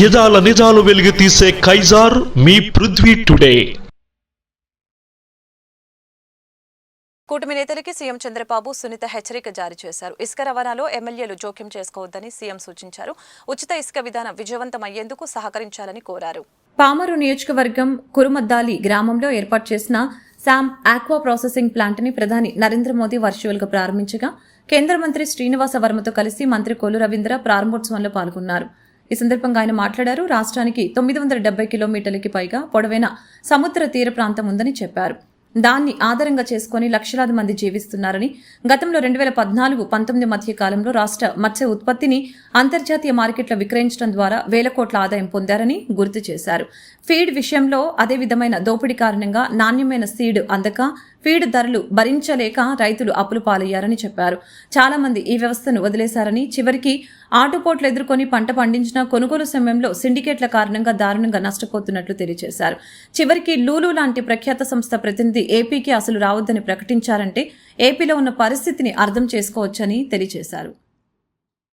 యదాల నిజాలు వెలిగి తీసే కైజార్ మీ పృథ్వీ టుడే. కూటమి నేతలకి సీఎం చంద్రబాబు సునీత హెచ్చరిక జారీ చేశారు. ఇసుక రవాణాలో ఎమ్మెల్యేలు జోక్యం చేసుకోవద్దని సీఎం సూచించారు. ఉచిత ఇసుక విధానం విజయవంతం అయ్యేందుకు సహకరించాలని కోరారు. పామరు నియోజకవర్గం కురుమద్దాలి గ్రామంలో ఏర్పాటు చేసిన శామ్ ఆక్వా ప్రాసెసింగ్ ప్లాంట్ని ప్రధాని నరేంద్ర మోదీ వర్చువల్గా ప్రారంభించగా కేంద్ర మంత్రి శ్రీనివాస వర్మతో కలిసి మంత్రి కొల్లు రవీంద్ర ప్రారంభోత్సవంలో పాల్గొన్నారు. ఈ సందర్భంగా ఆయన మాట్లాడారు. రాష్ట్రానికి తొమ్మిది వందల డెబ్బై కిలోమీటర్లకి పైగా పొడవైన సముద్ర తీర ప్రాంతం ఉందని చెప్పారు. దాన్ని ఆధారంగా చేసుకుని లక్షలాది మంది జీవిస్తున్నారని గతంలో రెండు వేల పద్నాలుగు పంతొమ్మిది మధ్య కాలంలో రాష్ట్ర మత్స్య ఉత్పత్తిని అంతర్జాతీయ మార్కెట్లో విక్రయించడం ద్వారా వేల కోట్ల ఆదాయం పొందారని గుర్తు చేశారు. ఫీడ్ విషయంలో అదే విధమైన దోపిడీ కారణంగా నాణ్యమైన సీడ్ అందక ఫీడ్ ధరలు భరించలేక రైతులు అప్పులు పాలయ్యారని చెప్పారు. చాలా మంది ఈ వ్యవస్థను వదిలేశారని చివరికి ఆటుపోట్లు ఎదుర్కొని పంట పండించిన కొనుగోలు సమయంలో సిండికేట్ల కారణంగా దారుణంగా నష్టపోతున్నట్లు తెలియజేశారు. చివరికి లూలు లాంటి ప్రఖ్యాత సంస్థ ప్రతినిధి ఏపీకి అసలు రావద్దని ప్రకటించారంటే ఏపీలో ఉన్న పరిస్థితిని అర్థం చేసుకోవచ్చని తెలియజేశారు.